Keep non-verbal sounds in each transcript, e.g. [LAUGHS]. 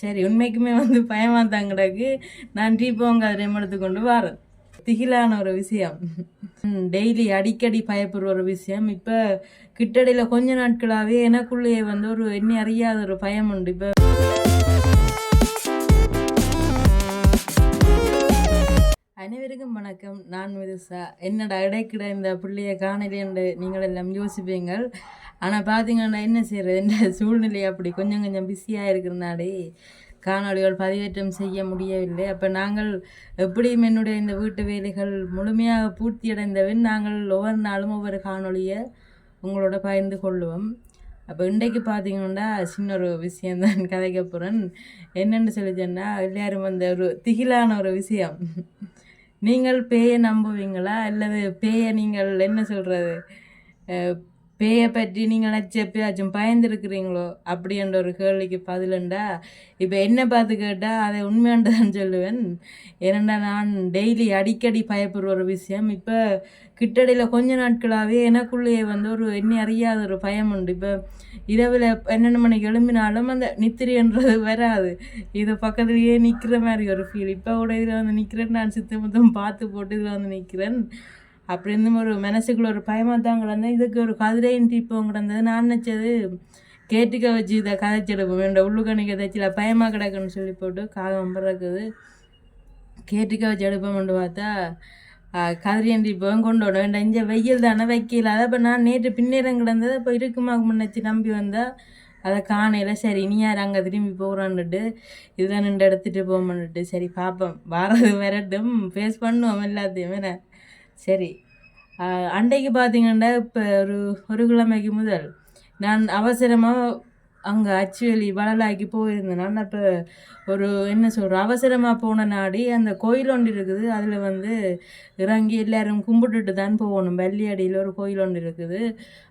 சரி உண்மைக்குமே வந்து பயமா தான் கிடக்கு நான் டீப்போங்க அதை எடுத்து கொண்டு வரேன் திகிலான ஒரு விஷயம். டெய்லி அடிக்கடி பயப்படுற ஒரு விஷயம். இப்போ கிட்டடியில் கொஞ்ச நாட்களாகவே எனக்குள்ளேயே வந்து ஒரு என்ன அறியாத ஒரு பயம் உண்டு. இப்போ அனைவருக்கும் வணக்கம். நான் விதுசா என்னடா இடைக்கிட இந்த பிள்ளைய காணலேன்னு நீங்கள் எல்லாம் யோசிப்பீங்கள். ஆனால் பார்த்தீங்கன்னா என்ன செய்கிறது இந்த சூழ்நிலை அப்படி கொஞ்சம் கொஞ்சம் பிஸியாக இருக்கிறனாலே காணொளிகள் பதிவேற்றம் செய்ய முடியவில்லை. அப்போ நாங்கள் எப்படியும் என்னுடைய இந்த வீட்டு வேலைகள் முழுமையாக பூர்த்தி அடைந்தவன் நாங்கள் ஒவ்வொரு நாளும் ஒவ்வொரு காணொளியை உங்களோட பகிர்ந்து கொள்ளுவோம். அப்போ இன்றைக்கு பார்த்தீங்கன்னா சின்ன ஒரு விஷயந்தான் [LAUGHS] கதைக்க போகிறேன் என்னென்னு சொல்லி சொன்னால் எல்லாரும் அந்த ஒரு திகிலான ஒரு விஷயம். நீங்கள் பேயை நம்புவீங்களா? அல்லது பேயை நீங்கள் என்ன சொல்கிறது பேயை பற்றி நீங்கள் நினச்சி எப்பயாச்சும் பயந்துருக்கிறீங்களோ? அப்படின்ற ஒரு கேள்விக்கு பதிலுண்டா இப்போ என்ன பார்த்து கேட்டால் அதை உண்மையாண்டுதான் சொல்லுவேன். ஏனெண்டா நான் டெய்லி அடிக்கடி பயப்படுற ஒரு விஷயம். இப்போ கிட்டடையில் கொஞ்ச நாட்களாகவே எனக்குள்ளேயே வந்து ஒரு என்ன அறியாத ஒரு பயம் உண்டு. இப்போ இரவில் பன்னெண்டு மணிக்கு எழும்பினாலும் அந்த நித்திரின்றது வராது. இது பக்கத்துலேயே நிற்கிற மாதிரி ஒரு ஃபீல் இப்போ கூட இதில் வந்து நிற்கிறேன் நான் சித்தமுத்தம் பார்த்து போட்டு இதில் வந்து நிற்கிறேன் அப்படி இருந்தும் ஒரு மனசுக்குள்ள ஒரு பயமாக தான் கிடந்தேன் இதுக்கு ஒரு கதிரையின் டிப்பம் கிடந்தது. நான் நினச்சது கேட்டுக்க வச்சு இதை கதைச்செடுப்போம் என்னோட உள்ளுக்கணிக்க தைச்சில பயமாக கிடக்குன்னு சொல்லி போட்டு காகம் பிறக்குது கேட்டுக்க வச்சு எடுப்போம்னு பார்த்தா கதிரியன் டிப்பம் கொண்டு விட வேண்டாம். இங்கே வெயில் தானே வைக்கல. அதை இப்போ நான் நேற்று பின்னேறம் கிடந்தது. அப்போ இருக்குமா முன்னச்சு நம்பி வந்தால் அதை காணையில் சரி இனி யார்? அங்கே திரும்பி போகிறான்னுட்டு இதுதான் நின்று எடுத்துகிட்டு போகணுன்ட்டு சரி பார்ப்போம் வாரது வரட்டும். ஃபேஸ் பண்ணுவோம் எல்லாத்தையும் வேற. சரி. அன்றைக்கு பார்த்தீங்கன்னா இப்போ ஒரு ஒரு கிழமைக்கு முதல் நான் அவசரமாக அங்கே அச்சுவலி வளலாக்கி போயிருந்தேன். நான் அப்போ ஒரு என்ன சொல்கிறோம் அவசரமாக போன நாடி அந்த கோயில் ஒன்று இருக்குது. அதில் வந்து இறங்கி எல்லோரும் கும்பிட்டுட்டு தான் போகணும். வெள்ளியடியில் ஒரு கோயில் ஒன்று இருக்குது.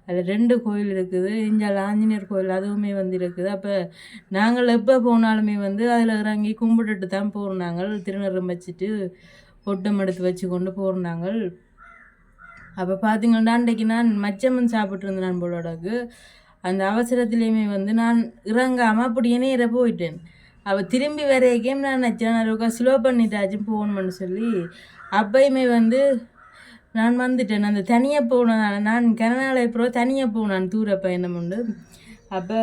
அதில் ரெண்டு கோயில் இருக்குது. இஞ்சால் ஆஞ்சநேயர் கோயில் அதுவுமே வந்து இருக்குது. அப்போ நாங்கள் எப்போ போனாலுமே வந்து அதில் இறங்கி கும்பிட்டுட்டு தான் போகிறோம் நாங்கள் திருநறம் வச்சுட்டு பொட்டம் எடுத்து வச்சு கொண்டு போகிறோம் நாங்கள் அப்போ பார்த்தீங்கன்னா அன்றைக்கு நான் மச்சமன் சாப்பிட்டு இருந்தேன் நான் போலோடக்கு அந்த அவசரத்துலேயுமே வந்து நான் இறங்காமல் அப்படியே இற போயிட்டேன். அவள் திரும்பி வரைக்கும் நான் நினச்சேன் நான் ஸ்லோ பண்ணிட்டாச்சும் போகணும்னு சொல்லி அப்பயுமே வந்து நான் வந்துட்டேன். அந்த தனியாக போகணும் நான் கனநாளை ப்ரோ தனியாக போனான் தூர பயணம் உண்டு. அப்போ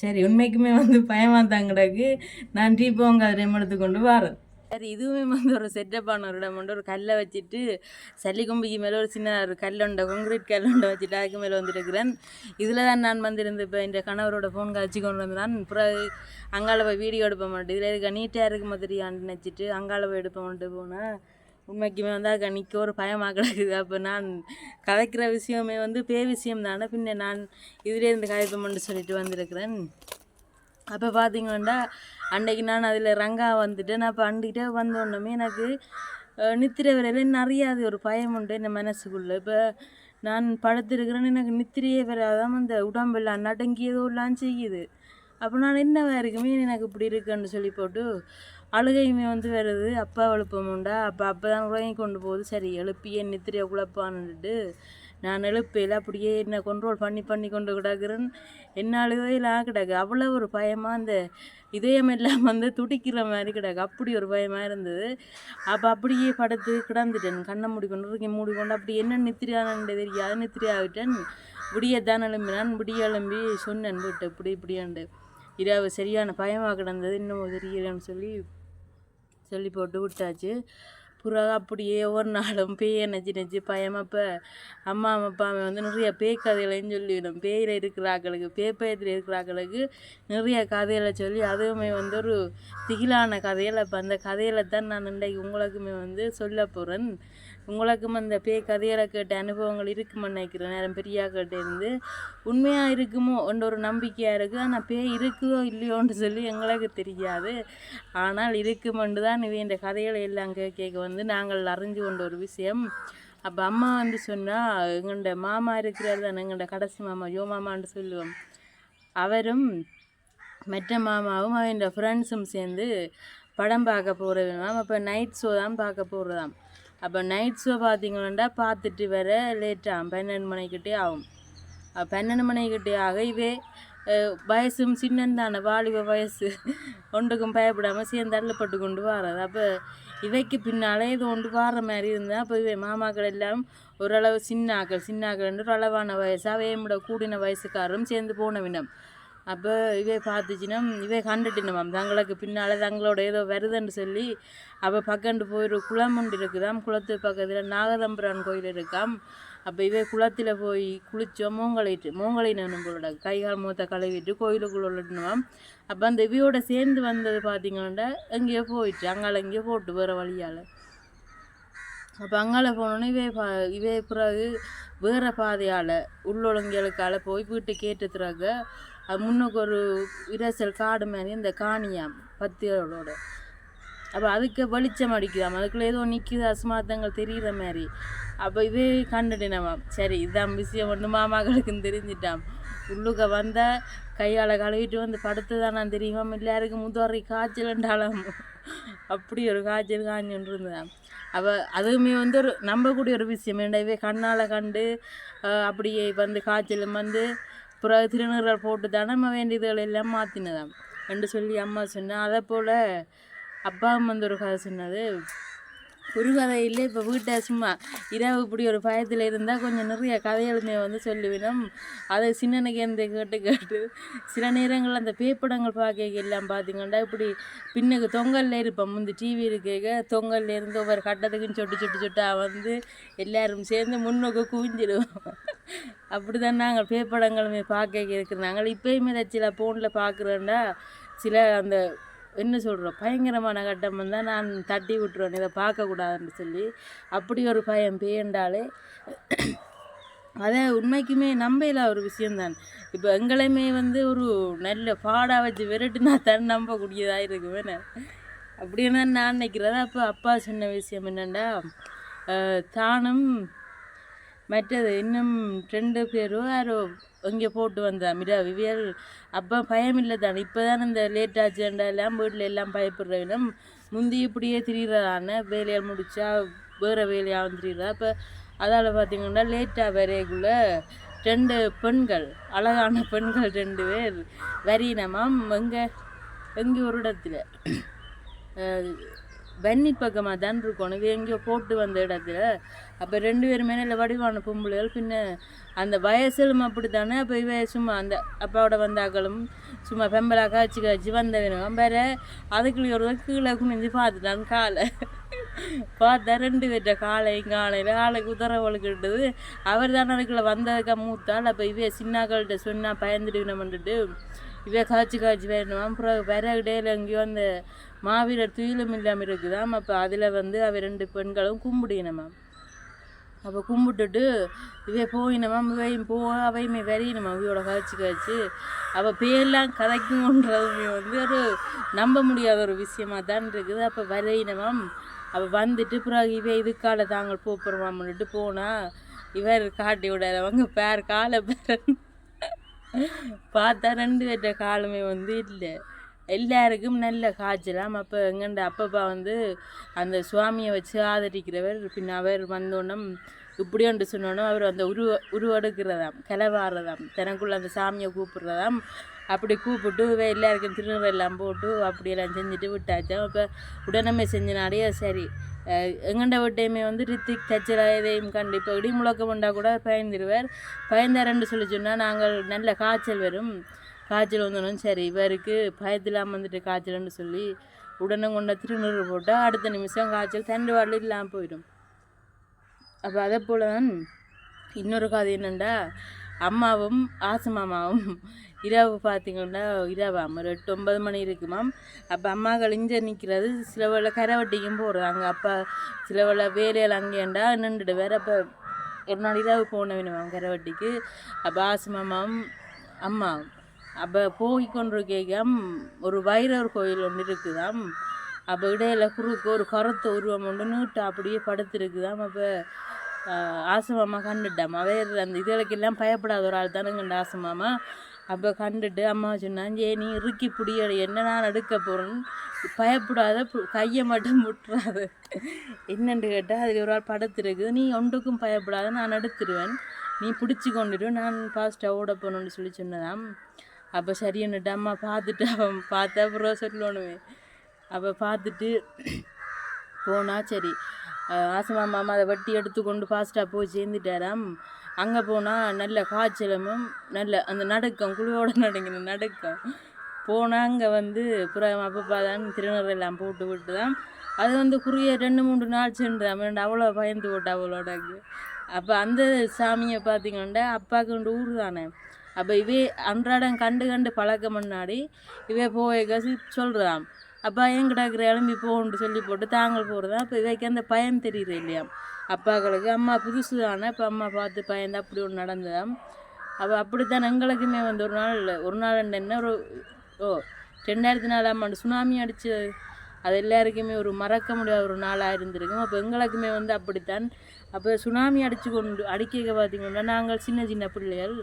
சரி உண்மைக்குமே வந்து பயமாக தாங்கடாக்கு நான் டீ போங்க அதை எடுத்து கொண்டு வரேன். சரி இதுவுமே வந்து ஒரு செட்டப்பான ஒரு இடம் ஒரு கல்லை வச்சுட்டு சளி கும்பிக்கு மேலே ஒரு சின்ன ஒரு கல்லுண்டை கொங்கிரீட் கல்லுண்டை வச்சுட்டு அதுக்கு மேலே வந்துருக்கிறேன் இதில் தான் நான் வந்திருந்து இப்போ இந்த கணவரோட ஃபோன் காய்ச்சி கொண்டு வந்தான். பிறகு அங்கால போய் வீடியோ எடுப்ப மாட்டேன். இதில் இருக்க நீட்டாக இருக்க மாதிரியான்னு நினச்சிட்டு அங்கால போய் எடுப்ப மாட்டு போனேன் உண்மைக்குமே வந்து அது நிற்க ஒரு பயமாக கிடக்குது. அப்போ நான் கதைக்கிற விஷயமே வந்து பே விஷயம் தானே பின்ன நான் இதிலேருந்து கதைப்போம்னு சொல்லிட்டு வந்திருக்கிறேன். அப்போ பார்த்தீங்கன்னா அன்னைக்கு நான் அதில் ரங்கா வந்துட்டு நான் இப்போ அண்டிகிட்டே வந்தோடனே எனக்கு நித்திரை நித்திரை நிறையா அது ஒரு பயம் உண்டு என் மனசுக்குள்ளே. இப்போ நான் படுத்திருக்கிறேன்னு எனக்கு நித்திரையே வராதான் அந்த உடம்பெல்லாம் நடுங்கியதோ எல்லாம் செய்யுது. அப்போ நான் என்னவா இருக்குமே எனக்கு இப்படி இருக்குன்னு சொல்லி போட்டு அழுகையுமே வந்து வருது. அப்பா எழுப்பமுண்டா அப்போ அப்போ தான் உறங்கி கொண்டு போகுது. சரி எழுப்பியே நித்திரையை குழப்பான்னுட்டு நான் எழுப்பையில் அப்படியே என்ன கண்ட்ரோல் பண்ணி பண்ணி கொண்டு கிடக்குறேன்னு என்ன அழுகையில் கிடக்கு அவ்வளோ ஒரு பயமாக அந்த இதயம் எல்லாம் வந்து துடிக்கிற மாதிரி கிடக்கு. அப்படி ஒரு பயமாக இருந்தது. அப்போ அப்படியே படுத்து கிடந்துட்டேன். கண்ணை மூடிக்கொண்டு இருக்கேன் மூடிக்கொண்டு அப்படி என்ன நித்திரியானு தெரியாது. நித்திரியாகிட்டேன். விடியத்தான் எழும்பினான். விடிய எழும்பி சொன்னேன் வீட்டு இப்படி இப்படியாண்டு. இரவு சரியான பயமாக கிடந்தது. இன்னும் தெரியலன்னு சொல்லி சொல்லி போட்டு விட்டாச்சு. புறா அப்படியே ஒரு நாளும் பேயை நெச்சு நெச்சு பயம். அப்போ அம்மா அப்பாவை வந்து நிறைய பேய் கதைகளையும் சொல்லிவிடும். பேயில் இருக்கிறாக்களுக்கு பேய் பயத்தில் இருக்கிறாக்களுக்கு நிறைய கதைகளை சொல்லி அதுவுமே வந்து ஒரு திகிலான கதையில் இப்போ அந்த கதையில தான் நான் இன்றைக்கு உங்களுக்குமே வந்து சொல்ல போகிறேன் உங்களுக்கும் அந்த பேய் கதைகளை கேட்ட அனுபவங்கள் இருக்குமென்னு நினைக்கிறேன். நேரம் பெரியா இருந்து. உண்மையாக இருக்குமோ என்ற ஒரு நம்பிக்கையாக இருக்குது ஆனால் பேய் இருக்குதோ இல்லையோன்னு சொல்லி எங்களுக்கு தெரியாது. ஆனால் இருக்குமென்று தான் இவை இந்த கதைகளை எல்லாம் கேட்க வந்து நாங்கள் அறிஞ்சு கொண்ட ஒரு விஷயம். அப்போ அம்மா வந்து சொன்னால் எங்கள்ட மாமா இருக்கிறார் தான் எங்கள்ட கடைசி மாமா யோ மாமான்னு சொல்லுவோம். அவரும் மற்ற மாமாவும் அவன் ஃப்ரெண்ட்ஸும் சேர்ந்து படம் பார்க்க போகிறது மேம் அப்போ நைட் ஷோ தான் பார்க்க போகிறதாம் அப்போ நைட் ஷோ பார்த்தீங்கன்னா பார்த்துட்டு வர லேட்டாகும் பன்னெண்டு மணிக்கிட்டே ஆகும். பன்னெண்டு மணிக்கிட்டே ஆக இவே வயசும் சின்னந்தான வாலிப வயசு. ஒன்றுக்கும் பயப்படாமல் சேர்ந்து தள்ளப்பட்டு கொண்டு வர்றது அப்போ இவைக்கு பின்னாலே இது ஒன்று வார மாதிரி இருந்தால் அப்போ இவை மாமாக்கள் எல்லாம் ஓரளவு சின்னாக்கள் சின்னாக்கள் ஒரு அளவான வயசு அவையோட கூடின வயசுக்காரரும் சேர்ந்து போனவினம் அப்போ இவை பார்த்துச்சுன்னா இவை கண்டுட்டினமாம் தங்களுக்கு பின்னால் தங்களோட ஏதோ வருதுன்னு சொல்லி அப்போ பக்கண்டு போய் ஒரு குளம் ஒன்று இருக்குதாம். குளத்து பக்கத்தில் நாகதம்புரான் கோயில் இருக்காம். அப்போ இவை குளத்தில் போய் குளித்தோம் மூங்கலிட்டு மூங்கலினு போல கை கால் மூத்த கழுவிட்டு கோயிலுக்குள்ள உள்ளட்டுனோம் அப்போ அந்த இவையோட சேர்ந்து வந்தது பார்த்தீங்கன்னா எங்கேயோ போயிட்டு அங்கால எங்கேயோ போட்டு வேறு வழியால். அப்போ அங்கால போனோன்னே இவே பா இவே பிறகு வேறு பாதையால் உள்ளொழுங்கலுக்கால போய் வீட்டுக்கு கேட்டுத்துறாங்க முன்னுக்கு ஒரு இரசல் காடு மாதிரி இந்த காணியாம் பத்தியோட. அப்போ அதுக்கு வெளிச்சம் அடிக்குதாம். அதுக்குள்ள ஏதோ நிற்கிது அஸ்மாத்தங்கள் தெரிகிற மாதிரி. அப்போ இதே கண்டுட்டினவாம் சரி இதுதான் விஷயம் ஒன்று மாமாக்களுக்கும் தெரிஞ்சிட்டாம். உள்ளுக்க வந்தால் கையால் கழுவிட்டு வந்து படுத்து தான் நான் தெரியுமா? எல்லாருக்கும் முதுவரை காய்ச்சல்ன்றாலும் அப்படி ஒரு காய்ச்சல் காஞ்சுன்னு இருந்தான் அப்போ அதுவுமே வந்து ஒரு நம்பக்கூடிய ஒரு விஷயம். இவே கண்ணால் கண்டு அப்படியே வந்து காய்ச்சலும் வந்து பிறகு திருநீறல் போட்டு தானே நம்ம வேண்டியதுகள் எல்லாம் மாற்றினதாம் என்று சொல்லி அம்மா சொன்னா அதை போல் அப்பாவும் வந்து ஒரு கதை சொன்னது ஒரு கதை இல்லை இப்போ வீட்டை சும்மா இரவு இப்படி ஒரு பயத்தில் இருந்தால் கொஞ்சம் நிறைய கதையெழுமையை வந்து சொல்லுவினோம். அதை சின்னனுக்கு எந்த கேட்டு கேட்டு சில நேரங்களில் அந்த பேப்படங்கள் பார்க்க எல்லாம் பார்த்தீங்கன்னா இப்படி பின்னுக்கு தொங்கல்ல இருப்போம். முந்தி டிவி இருக்க தொங்கல்ல இருந்து ஒவ்வொரு கட்டத்துக்குன்னு சொட்டு சொட்டு சொட்டா வந்து எல்லாரும் சேர்ந்து முன்னுக்கு குவிஞ்சிடுவோம். அப்படி தான் நாங்கள் பேப்படங்களுமே பார்க்க இருக்கிறாங்க இப்போயுமே சில ஃபோனில் பார்க்குறோன்னா சில அந்த என்ன சொல்கிறோம் பயங்கரமான கட்டம் வந்தால் நான் தட்டி விட்டுருவேன். இதை பார்க்கக்கூடாதுன்னு சொல்லி. அப்படி ஒரு பயம் பேண்டாலே அதை உண்மைக்குமே நம்பல ஒரு விஷயம்தான். இப்போ எங்களையுமே வந்து ஒரு நல்ல பாடாக வச்சு விரட்டுனா தான் நம்பக்கூடியதாக இருக்கும். அப்படின்னு நான் நினைக்கிறேன். அப்போ அப்பா சொன்ன விஷயம் என்னென்னா தானும் மற்றது இன்னும் ரெண்டு பேரும் யாரோ இங்கே போட்டு வந்தா மிரா விவியல் அப்போ பயம் இல்லை தானே இப்போ தான் இந்த லேட் ஆச்சுண்டா எல்லாம் வீட்டில் எல்லாம் பயப்படுறவினம் முந்தி இப்படியே திரியிறதானே? வேலையை முடிச்சா வேறு வேலையாக வந்துடுறா அப்போ அதால் பார்த்தீங்கன்னா லேட்டாக வரைக்குள்ள ரெண்டு பெண்கள் அழகான பெண்கள் ரெண்டு பேர். வரினமாம் எங்கே எங்கே ஒரு இடத்துல. வன்னி பக்கமாக தான் இருக்கும் இது எங்கேயோ போட்டு வந்த இடத்துல. அப்போ ரெண்டு பேருமே நல்ல வடிவான பொம்பளைகள். பின்ன அந்த வயசிலும் அப்படி தானே அப்போ இவ சும்மா அந்த அப்பாவோட வந்தாக்களும் சும்மா பெம்பலா காய்ச்சி காய்ச்சி வந்தவனும். வேற அதுக்குள்ளே ஒரு கீழே குனிஞ்சு பார்த்துட்டான் காலை. பார்த்தா ரெண்டு பேர்ட்ட காலையும் காலையில் ஆளுக்கு உதறவளுக்கிட்டது அவர் தான் அதுக்குள்ளே வந்ததுக்கு மூத்தாள். அப்போ இவே சின்னாக்கள்கிட்ட சொன்னால் பயந்துட்டு இவ காய்ச்சி காய்ச்சி வேணும் அப்புறம் வர இடையில எங்கேயோ அந்த மாவீரர் துயிலும் இல்லாமல் இருக்குதாம் அப்போ அதில் வந்து அவ ரெண்டு பெண்களும் கும்பிடினமாம். அப்போ கும்பிட்டுட்டு இவ போயினமாம் இவையும் போ அவையுமே வரையினமா இவையோட காய்ச்சி காய்ச்சி அவள் பேரெல்லாம் கதைக்கும்ன்றதுமே வந்து ஒரு நம்ப முடியாத ஒரு விஷயமா தான் இருக்குது. அப்போ வரையினமாம். அப்போ வந்துட்டு பிறகு இவை இதுக்கால தாங்கள் போப்புறமாம்னுட்டு போனால் இவர் காட்டி விடாதவங்க பேர் காலை பேர் பார்த்தா ரெண்டு பேர்ட்ட காலமே வந்து இல்லை. எல்லாருக்கும் நல்ல காய்ச்சலாம். அப்போ எங்கண்ட அப்பப்பா வந்து அந்த சுவாமியை வச்சு ஆதரிக்கிறவர் பின் அவர் வந்தோன்னம் இப்படி ஒன்று சொன்னோன்னே அவர் அந்த உருவ உருவெடுக்கிறதாம் கிளவாடுறதாம் தனக்குள்ள அந்த சாமியை கூப்பிடுறதாம். அப்படி கூப்பிட்டு எல்லாருக்கும் எல்லாருக்கும் எல்லாம் போட்டு அப்படியெல்லாம் செஞ்சுட்டு விட்டாச்சாம். அப்போ உடனே செஞ்சனாலே சரி எங்கண்ட விட்டையுமே வந்து ரித்திக் தச்சரா இதையும் கண்டு இப்போ இடி முழக்கம் வந்தா கூட பயந்துருவார். பயந்தாரன்னு சொல்லி சொன்னால் நாங்கள் நல்ல காய்ச்சல் வரும். காய்ச்சல் வந்தோன்னு சரி இவருக்கு பயத்தில்லாமல் வந்துட்டு காய்ச்சல்னு சொல்லி உடனே கொண்ட திருநூறு போட்டால் அடுத்த நிமிஷம் காய்ச்சல் தண்டு வாடல இல்லாமல் போயிடும். அப்போ அதை போல தான் இன்னொரு கதை என்னென்னா அம்மாவும் ஆசு மாமாவும் இரவு பார்த்தீங்கன்னா இரவு ஒரு எட்டு ஒன்பது மணி இருக்குமாம் அப்போ அம்மாக்கள் இங்கே நிற்கிறது சில வேளை கரவட்டிக்கும் போகிறது அங்கே அப்பா சில வேளை வேலையில் அங்கேண்டா நின்றுட்டு வேற அப்போ ஒரு நாள் இரவு போன வேணுமாம் கரவட்டிக்கு. அப்போ ஆசு அம்மா அப்போ போய் கொண்டு கேட்காம் ஒரு வைரவர் கோயில் ஒன்று இருக்குதாம் அப்போ இடையில குறுக்கு ஒரு கருத்த உருவம் ஒன்று நீட்டு அப்படியே படுத்துருக்குதாம் அப்போ ஆசமாமா கண்டுட்டாம். வேறு அந்த இதுகளுக்கெல்லாம் பயப்படாத ஒரு ஆள் தானுங்கண்ட ஆசமாமா அப்போ கண்டுட்டு அம்மா சொன்னான் ஏ நீ இறுக்கி பிடிய என்ன நான் எடுக்க போகிறேன்னு பயப்படாத கையை மட்டும் முட்டுறாது. என்னன்னு கேட்டால் அதில் ஒரு ஆள் படுத்துருக்கு நீ ஒன்றுக்கும் பயப்படாத நான் எடுத்துருவேன். நீ பிடிச்சி கொண்டுடு நான் ஃபாஸ்ட்டாக ஓட போகணுன்னு சொல்லி சொன்னதாம். அப்போ சரின்னுட்டு அம்மா பார்த்துட்டு அவன் பார்த்தா அப்புறம் சொல்லணுமே. அப்போ பார்த்துட்டு போனால் சரி. ஆசமா மாமா அதை வட்டி எடுத்து கொண்டு ஃபாஸ்ட்டாக போய் சேர்ந்துட்டாராம். அங்கே போனால் நல்ல காய்ச்சலமும் நல்ல அந்த நடுக்கம் குழுவோட நடுங்கின நடுக்கம். போனால் அங்கே வந்து புறம் அப்பப்பா தான் திருநூறு எல்லாம் போட்டு விட்டு தான் அது வந்து குறுகிய ரெண்டு மூணு நாள் சென்றான் அவ்வளோ பயந்து போட்டா அவளோட அப்போ அந்த சாமியை பார்த்திங்கன்னா அப்பாவுக்கு ஊர் தானே. அப்போ இவே அன்றாடம் கண்டு கண்டு பழக்கம் முன்னாடி இவே போய் கசி சொல்கிறான் அப்பா ஏன் கிடக்குற எழும்பி போகணுன்னு சொல்லி போட்டு தாங்கள் போகிறதா அப்போ இவைக்கு அந்த பயம் தெரியுது இல்லையா? அப்பாக்களுக்கு அம்மா புதுசு தானே இப்போ அம்மா பார்த்து பயந்து அப்படி ஒன்று நடந்ததாம் அப்போ அப்படித்தான் எங்களுக்குமே வந்து ஒரு நாள் ஒரு நாள் என்ன ஒரு ஓ ரெண்டாயிரத்தி நாலாம் ஆண்டு சுனாமி அடிச்சு அது எல்லாருக்குமே ஒரு மறக்க முடியாத ஒரு நாளாக இருந்திருக்கும். அப்போ எங்களுக்குமே வந்து அப்படித்தான். அப்போ சுனாமி அடித்து கொண்டு அடிக்க பார்த்தீங்கன்னா நாங்கள் சின்ன சின்ன பிள்ளைகள்.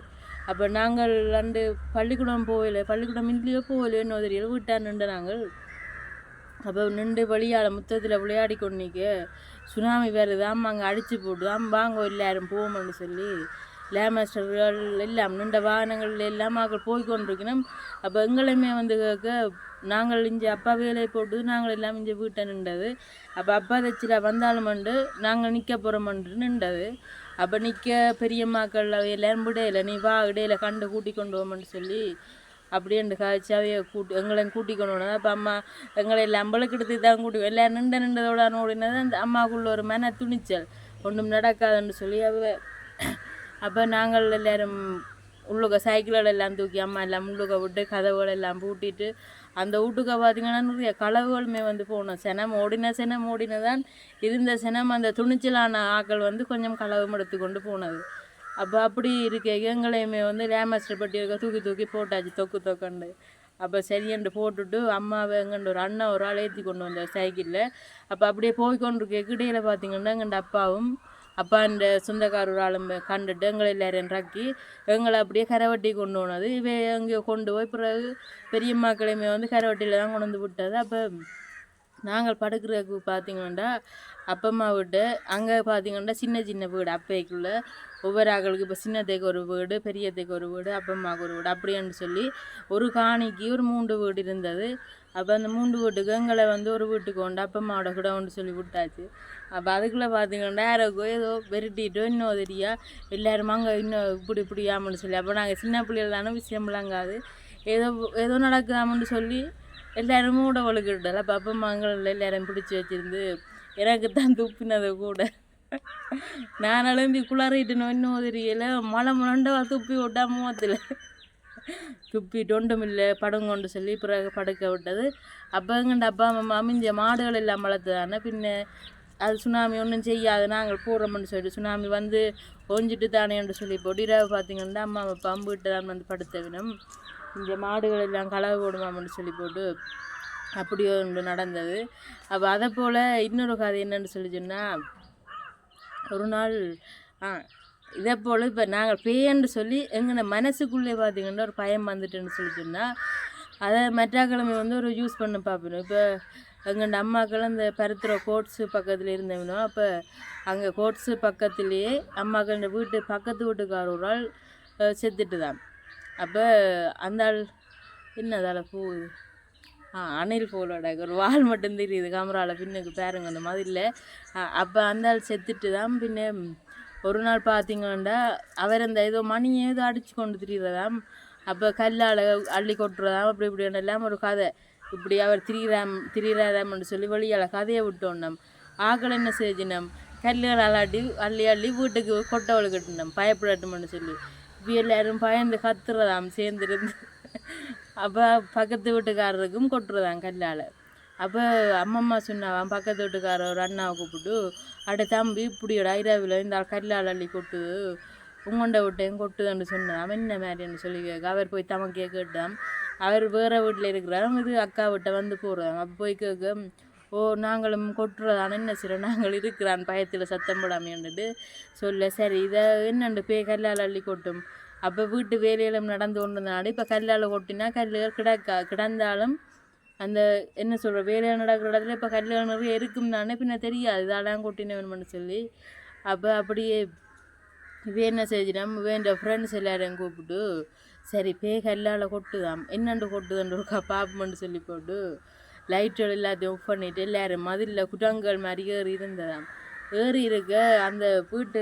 அப்போ நாங்கள் அண்டு பள்ளிக்கூடம் போகல பள்ளிக்கூடம் இல்லையோ போகலையோ என்ன தெரியல வீட்டார் நின்று நாங்கள் அப்போ நின்று வழியால் முத்தத்தில் விளையாடி கொண்டிக்க சுனாமி வேறு தான் அங்கே அடித்து போட்டு தான் வாங்க எல்லாரும் போவோம்னு சொல்லி லேமாஸ்டர்கள் எல்லாம் நின்ற வாகனங்கள் எல்லாம் அவர்கள் போய் கொண்டிருக்கணும். அப்போ எங்களையுமே வந்து கேட்க நாங்கள் இங்கே அப்பா வேலையை போட்டு நாங்கள் எல்லாம் இங்கே வீட்டை நின்றது. அப்போ அப்பா தச்சில வந்தாலும் உண்டு நாங்கள் நிற்க போகிறோம்ன்று நின்றது. அப்போ நிற்க பெரியம்மாக்கள் அவை எல்லாரும் விடையில நீ வா இடையில கண்டு கூட்டி கொண்டு போமன்னு சொல்லி அப்படியே அந்த காய்ச்சாவே கூட்டி எங்களை கூட்டி அப்போ அம்மா எங்களை எல்லாம் அம்பளுக்கு எடுத்து தான் கூட்டி எல்லாம் நின்ற நின்றதோட ஓடினது அந்த அம்மாவுக்குள்ள ஒரு மன துணிச்சல். ஒன்றும் நடக்காதுன்னு சொல்லி அவ அப்போ நாங்கள் எல்லாரும் உள்ளுக சைக்கிளோட எல்லாம் தூக்கி அம்மா எல்லாம் உள்ளுக விட்டு கதவுகள் எல்லாம் பூட்டிட்டு அந்த வீட்டுக்கு பார்த்தீங்கன்னா நிறைய களவுகளுமே வந்து போனோம். சினம் ஓடின சினம் ஓடினதான் இருந்த சினம் அந்த துணிச்சலான ஆக்கள் வந்து கொஞ்சம் களவும் எடுத்து கொண்டு போனது. அப்போ அப்படி இருக்க. எங்களையுமே வந்து லேமஸ்டர் பட்டி இருக்க தூக்கி தூக்கி போட்டாச்சு தொக்கு தொக்கண்டு அப்போ சரியண்டு போட்டுட்டு அம்மாவை எங்கண்டு ஒரு அண்ணன் ஒரு ஆள் ஏற்றி கொண்டு வந்தார் சைக்கிளில். அப்போ அப்படியே போய் கொண்டிருக்க இடையில பார்த்தீங்கன்னா எங்கண்ட அப்பாவும் அப்பா இந்த சொந்தக்கார ஒரு ஆளும் கண்டுட்டு எங்களை எல்லாரையும் ரக்கி எங்களை அப்படியே கரைவட்டி கொண்டு போனது. இவை எங்கேயோ கொண்டு போய் பிறகு பெரியம்மாக்களையுமே வந்து கரவட்டியில் தான் கொண்டு வந்து விட்டது. அப்போ நாங்கள் படுக்கிறதுக்கு பார்த்தீங்கன்னா அப்பம்மா வீடு அங்கே பார்த்தீங்கன்னா சின்ன சின்ன வீடு அப்பைக்குள்ளே ஒவ்வொரு ஆக்களுக்கு இப்போ சின்னத்தைக்கு ஒரு வீடு பெரியத்தைக்கு ஒரு வீடு அப்பம்மாவுக்கு ஒரு வீடு அப்படின்னு சொல்லி ஒரு காணிக்கு ஒரு மூன்று வீடு இருந்தது. அப்போ அந்த மூன்று வீட்டுக்கு எங்களை வந்து ஒரு வீட்டுக்கு உண்டு அப்பம்மாவோட கூட உண்டு சொல்லி விட்டாச்சு. அப்போ அதுக்குள்ளே பார்த்தீங்கன்னா யாரோக்கோ ஏதோ வெரட்டிட்டோ இன்னும் தெரியா எல்லாருமா அங்கே இன்னும் இப்படி இப்படியாமன்னு சொல்லி அப்போ நாங்கள் சின்ன பிள்ளைகள் தானே விஷயம் விளங்காது ஏதோ ஏதோ நடக்குதாமன்னு சொல்லி எல்லாரும் மூட ஒழுக்கிட்டால அப்போ அப்பா மங்கள் எல்லாரும் பிடிச்சி வச்சிருந்து எனக்கு தான் துப்பினது கூட நான் எழும்பி குளறிட்டு இன்னும் தெரியல மழை முரண்டவா துப்பி விட்டா மூவத்தில் துப்பி டொண்டும் இல்லை படங்கொண்டு சொல்லி பிறகு படுக்க விட்டது அப்போ எங்கண்ட அப்பா அம்மா அமைஞ்ச மாடுகள் எல்லாம் வளர்த்து தானே பின்ன அது சுனாமி ஒன்றும் செய்யாது நாங்கள் போடுறோம்னு சொல்லிட்டு சுனாமி வந்து ஒஞ்சிட்டு தானேன்னு சொல்லி போட்டு இரவு பார்த்தீங்கன்னா அம்மா பம்பு விட்டு தான் வந்து படுத்த வினம் இந்த மாடுகள் எல்லாம் களவு போடுமாம்னு சொல்லி போட்டு அப்படி ஒன்று நடந்தது. அப்போ அதை போல் இன்னொரு கதை என்னென்னு சொல்லி சொன்னால் ஒரு நாள் ஆ இதே போல் இப்போ நாங்கள் பேயன்னு சொல்லி எங்கள் மனசுக்குள்ளே பார்த்தீங்கன்னா ஒரு பயம் வந்துட்டுன்னு சொல்லி சொன்னால் அதை மெட்டாக்கிழமை வந்து ஒரு யூஸ் பண்ண பார்ப்போம் இப்போ எங்கள் அம்மாக்கள் அந்த பருத்துற கோட்ஸு பக்கத்தில் இருந்தவனோ அப்போ அங்கே கோட்ஸு பக்கத்துலேயே அம்மாக்கள் வீட்டு பக்கத்து வீட்டுக்கார ஒரு ஆள் செத்துட்டு தான் அப்போ அந்த ஆள் என்னதால் போகுது? அணில் போலோட. ஒரு வால் மட்டும் தெரியுது கேமராவில் பின்னுக்கு பாருங்க அந்த மாதிரி இல்லை. அப்போ அந்த ஆள் செத்துட்டு தான் பின்ன ஒரு நாள் பார்த்தீங்கன்னா அவர் அந்த ஏதோ மணியை ஏதோ அடித்து கொண்டு திரியிறதாம் அப்போ கல்லால் அள்ளி கொட்டுறதாம் அப்படி இப்படி எல்லாம் ஒரு கதை. இப்படி அவர் திரியிறாம் திரியிறாராம்னு சொல்லி வெளியால் கதையை விட்டோம் ஆக்கள் என்ன செஞ்சினோம்? கல்லுகள் அள்ளி அள்ளி அள்ளி வீட்டுக்கு கொட்டவளை கட்டினோம். பயப்படட்டும்னு சொல்லி. இப்போ எல்லாரும் பயந்து கத்துறதாம் சேர்ந்துருந்து. அப்போ பக்கத்து வீட்டுக்காரருக்கும் கொட்டுறதான் கல்லால். அப்போ அம்மம்மா சொன்னாவாம் பக்கத்து வீட்டுக்கார ஒரு அண்ணாவை கூப்பிட்டு அட தம்பி இப்படியோட ஐராவில் இந்த கல்லால் அள்ளி கொட்டுது உங்கொண்ட விட்டையும் கொட்டுதுன்னு சொன்னான் அவன் என்ன மாதிரின்னு சொல்லி கேட்க அவர் போய் தமக்கே கேட்டான் அவர் வேறு வீட்டில் இருக்கிறார். இது அக்கா வீட்டை வந்து போகிறாங்க அப்போ போய் கேட்க ஓ நாங்களும் கொட்டுறதான என்ன செய்கிறோம் நாங்கள் இருக்கிறான். பயத்தில் சத்தம் போடாமேன்னுட்டு சொல்ல சரி இதை என்னண்டு பே கல்லால் அள்ளி கொட்டும். அப்போ வீட்டு வேலையிலும் நடந்து கொண்டதுனால இப்போ கல்லால் கொட்டினா கல்லுகள் கிடக்கா கிடந்தாலும் அந்த என்ன சொல்கிற வேலையில் நடக்கிற இடத்துல இப்போ கல்லுகள் நிறைய இருக்கும் தானே பின்ன தெரியாது. இதெல்லாம் கொட்டினவன் சொல்லி. அப்போ அப்படியே இவன் என்ன செஞ்சிடும் இவன் ஃப்ரெண்ட்ஸ் எல்லாரையும் கூப்பிட்டு சரி பே கல்லால் கொட்டுதாம். என்னண்டு கொட்டுதுன்னு ஒரு பாப்பமெண்டு சொல்லி போட்டு லைட்டுகள் எல்லாத்தையும் ஆஃப் பண்ணிட்டு எல்லாரும் மதிலில் குட்டங்கள் மாதிரி ஏறி இருந்ததாம். ஏறி இருக்க அந்த வீட்டு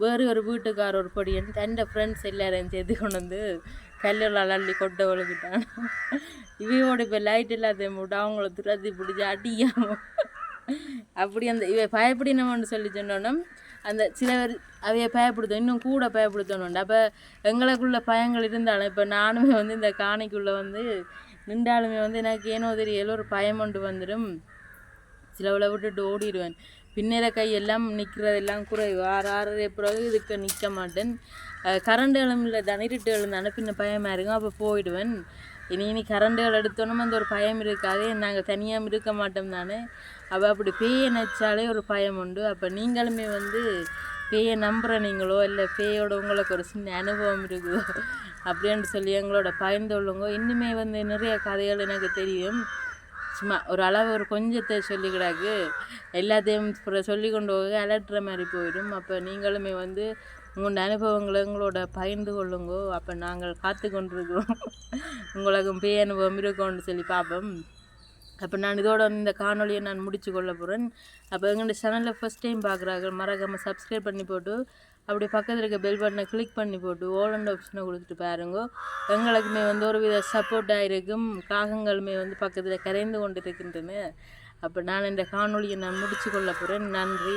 வேறு ஒரு வீட்டுக்கார் ஒரு பொடியன் தண்டை ஃப்ரெண்ட்ஸ் எல்லாரையும் சேர்த்து கொண்டு வந்து கல்லூரில் அள்ளி கொட்டை ஒழுகிட்டான் இவையோட இப்போ லைட் இல்லாத போட்டு அவங்கள துரத்தி பிடிச்சி அடிக்காம. அப்படி அந்த இவை பயப்படினவன்னு சொல்லி சொன்னோன்னா அந்த சிலவர் அவைய பயப்படுத்தும் இன்னும் கூட பயப்படுத்தணும் அப்போ எங்களுக்குள்ள பயங்கள் இருந்தாலும் இப்போ நானுமே வந்து இந்த காணிக்குள்ளே வந்து நின்றாலுமே வந்து எனக்கு ஏனோ தெரியல ஒரு பயம் கொண்டு வந்துடும் சிலவில் விட்டுட்டு ஓடிடுவேன். பின்னர கையெல்லாம் நிற்கிறதெல்லாம் குறைவு ஆறு ஆறரை பிறகு இதுக்கு நிற்க மாட்டேன். கரண்ட் இல்லை தனிரிட்டு தானே பின்ன பயமாக இருக்கும். அப்போ போயிடுவேன். இனி இனி கரண்டுகள் எடுத்தோன்னு அந்த ஒரு பயம் இருக்காது. நாங்கள் தனியாக இருக்க மாட்டோம் தானே. அப்போ அப்படி பேயை நினச்சாலே ஒரு பயம் உண்டு. அப்போ நீங்களுமே வந்து பேயை நம்புகிற நீங்களோ இல்லை பேயோட உங்களுக்கு ஒரு சின்ன அனுபவம் இருக்குதோ அப்படின்னு சொல்லி எங்களோட பயந்துள்ளவங்க இன்னுமே வந்து நிறைய கதைகள் எனக்கு தெரியும். சும்மா ஒரு அளவு ஒரு கொஞ்சத்தை சொல்லிக்கிறாக்கு எல்லாத்தையும் சொல்லி கொண்டு போக அலட்டுற மாதிரி போயிடும். அப்போ நீங்களுமே வந்து உங்களோட அனுபவங்களை எங்களோட பகிர்ந்து கொள்ளுங்கோ. அப்போ நாங்கள் காத்து கொண்டிருக்கிறோம். உங்களுக்கும் பேய் அனுபவம் இருக்கோன்னு சொல்லி பார்ப்போம் அப்போ நான் இதோட இந்த காணொலியை நான் முடிச்சு கொள்ள போகிறேன் அப்போ எங்களோட சேனலில் ஃபஸ்ட் டைம் பார்க்குறாங்க மறக்காமல் சப்ஸ்கிரைப் பண்ணி போட்டு அப்படி பக்கத்தில் இருக்க பெல் பட்டனை கிளிக் பண்ணி போட்டு ஓலண்ட் ஆப்ஷனை கொடுத்துட்டு பாருங்க. எங்களுக்குமே வந்து ஒரு வித சப்போர்ட்டாக இருக்கும். காகங்களுமே வந்து பக்கத்தில் கரைந்து கொண்டு இருக்கின்றன அப்போ நான் இந்த காணொலியை நான் முடிச்சு கொள்ள போகிறேன் நன்றி.